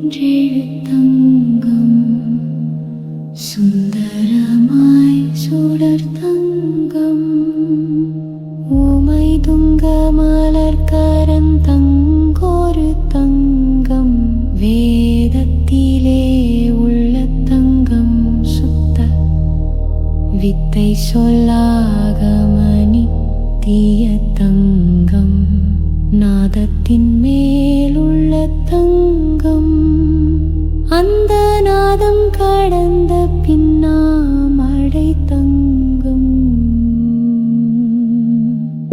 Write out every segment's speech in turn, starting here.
கரக்கீரி சுந்தரமாய் சுடர் தங்கம். ஊமை துங்க மலர் கரந்தங்கொரு தங்கம் வேதத்திலே உள்ள தங்கம் சுத்த வித்தை சொல்லாகமணி தீய தங்கம். நாதத்தின் மேலுள்ள தங்கம். அந்த நாதம் கடந்த பின்னாமடை தங்கம்.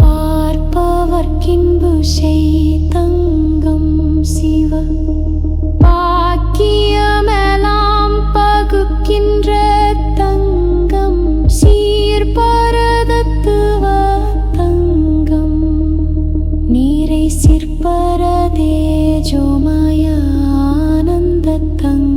பார்ப்பவர்க்கின்பு செய் தங்கம் சிவ. பாக்கியமெல்லாம் ചുമയാനന്ദത്തങ്ങ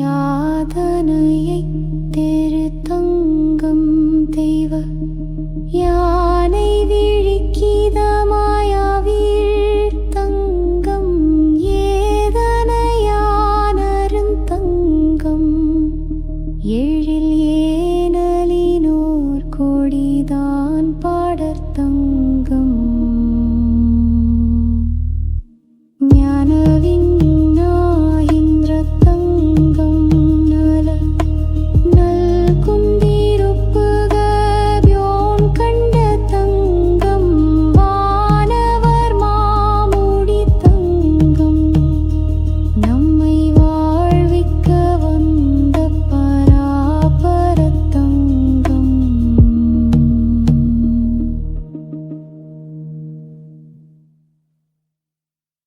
யாதனையை தெருத்தங்கம் தெய்வ யானை விழிக்கிதமாயாவீழ் தங்கம் ஏதனையானருந்தங்கம் எழில் ஏனலினோர் கொடிதான் பாடற்தங்கம்.